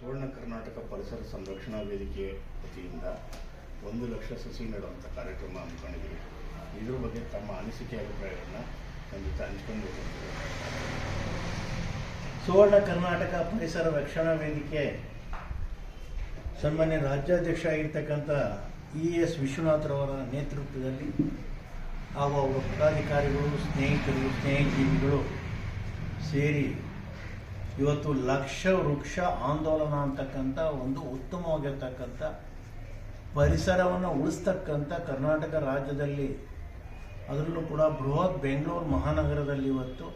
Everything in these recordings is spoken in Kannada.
ಸುವರ್ಣ ಕರ್ನಾಟಕ ಪರಿಸರ ಸಂರಕ್ಷಣಾ ವೇದಿಕೆ ವತಿಯಿಂದ ಒಂದು ಲಕ್ಷ ಸಸಿ ನೆಡುವಂಥ ಕಾರ್ಯಕ್ರಮ ಹಮ್ಮಿಕೊಂಡಿದ್ದೀವಿ. ಇದ್ರ ಬಗ್ಗೆ ತಮ್ಮ ಅನಿಸಿಕೆ, ಅಭಿಪ್ರಾಯಗಳನ್ನ ನನ್ನ ಜೊತೆ ಹಂಚ್ಕೊಂಡು ಸುವರ್ಣ ಕರ್ನಾಟಕ ಪರಿಸರ ರಕ್ಷಣಾ ವೇದಿಕೆ ಸನ್ಮಾನ್ಯ ರಾಜ್ಯಾಧ್ಯಕ್ಷ ಆಗಿರ್ತಕ್ಕಂಥ ಇ ಎಸ್ ವಿಶ್ವನಾಥ್ರವರ ನೇತೃತ್ವದಲ್ಲಿ ಹಾಗೂ ಅವರ ಪದಾಧಿಕಾರಿಗಳು, ಸ್ನೇಹಿತರು, ಸ್ನೇಹಜೀವಿಗಳು ಸೇರಿ ಇವತ್ತು ಲಕ್ಷ ವೃಕ್ಷ ಆಂದೋಲನ ಅಂತಕ್ಕಂಥ ಒಂದು ಉತ್ತಮವಾಗಿರ್ತಕ್ಕಂಥ ಪರಿಸರವನ್ನು ಉಳಿಸ್ತಕ್ಕಂಥ ಕರ್ನಾಟಕ ರಾಜ್ಯದಲ್ಲಿ, ಅದರಲ್ಲೂ ಕೂಡ ಬೃಹತ್ ಬೆಂಗಳೂರು ಮಹಾನಗರದಲ್ಲಿ ಇವತ್ತು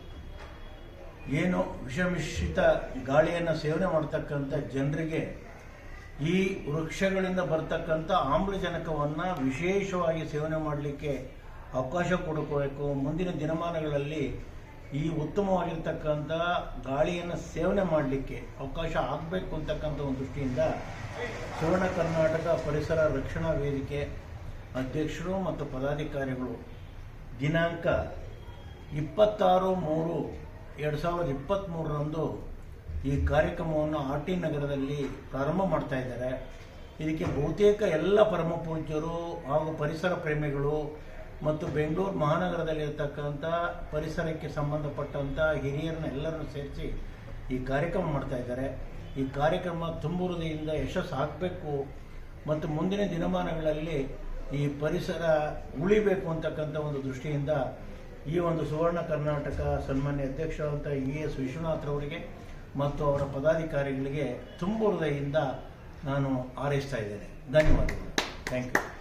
ಏನು ವಿಷಮಿಶ್ರಿತ ಗಾಳಿಯನ್ನು ಸೇವನೆ ಮಾಡ್ತಕ್ಕಂಥ ಜನರಿಗೆ ಈ ವೃಕ್ಷಗಳಿಂದ ಬರ್ತಕ್ಕಂಥ ಆಮ್ಲಜನಕವನ್ನು ವಿಶೇಷವಾಗಿ ಸೇವನೆ ಮಾಡಲಿಕ್ಕೆ ಅವಕಾಶ ಕೊಡಬೇಕು. ಮುಂದಿನ ದಿನಮಾನಗಳಲ್ಲಿ ಈ ಉತ್ತಮವಾಗಿರ್ತಕ್ಕಂಥ ಗಾಳಿಯನ್ನು ಸೇವನೆ ಮಾಡಲಿಕ್ಕೆ ಅವಕಾಶ ಆಗಬೇಕು ಅಂತಕ್ಕಂಥ ಒಂದು ದೃಷ್ಟಿಯಿಂದ ಸುವರ್ಣ ಕರ್ನಾಟಕ ಪರಿಸರ ರಕ್ಷಣಾ ವೇದಿಕೆ ಅಧ್ಯಕ್ಷರು ಮತ್ತು ಪದಾಧಿಕಾರಿಗಳು ದಿನಾಂಕ ಇಪ್ಪತ್ತಾರು ಮೂರು ಎರಡು ಸಾವಿರದ ಇಪ್ಪತ್ತ್ಮೂರರಂದು ಈ ಕಾರ್ಯಕ್ರಮವನ್ನು ಆರ್ ಟಿ ನಗರದಲ್ಲಿ ಪ್ರಾರಂಭ ಮಾಡ್ತಾ ಇದ್ದಾರೆ. ಇದಕ್ಕೆ ಬಹುತೇಕ ಎಲ್ಲ ಪರಮ ಪೂಜ್ಯರು ಹಾಗೂ ಪರಿಸರ ಪ್ರೇಮಿಗಳು ಮತ್ತು ಬೆಂಗಳೂರು ಮಹಾನಗರದಲ್ಲಿರ್ತಕ್ಕಂಥ ಪರಿಸರಕ್ಕೆ ಸಂಬಂಧಪಟ್ಟಂಥ ಹಿರಿಯರನ್ನ ಎಲ್ಲರನ್ನು ಸೇರಿಸಿ ಈ ಕಾರ್ಯಕ್ರಮ ಮಾಡ್ತಾ ಇದ್ದಾರೆ. ಈ ಕಾರ್ಯಕ್ರಮ ತುಂಬುರುದಿಯಿಂದ ಯಶಸ್ಸು ಆಗಬೇಕು. ಮತ್ತು ಮುಂದಿನ ದಿನಮಾನಗಳಲ್ಲಿ ಈ ಪರಿಸರ ಉಳಿಬೇಕು ಅಂತಕ್ಕಂಥ ಒಂದು ದೃಷ್ಟಿಯಿಂದ ಈ ಒಂದು ಸುವರ್ಣ ಕರ್ನಾಟಕ ಸನ್ಮಾನ್ಯ ಅಧ್ಯಕ್ಷರಾದಂಥ ಇ ಎಸ್ ವಿಶ್ವನಾಥ್ರವರಿಗೆ ಮತ್ತು ಅವರ ಪದಾಧಿಕಾರಿಗಳಿಗೆ ತುಂಬು ಹೃದಯದಿಂದ ನಾನು ಹಾರೈಸ್ತಾ ಇದ್ದೇನೆ. ಧನ್ಯವಾದಗಳು. Thank you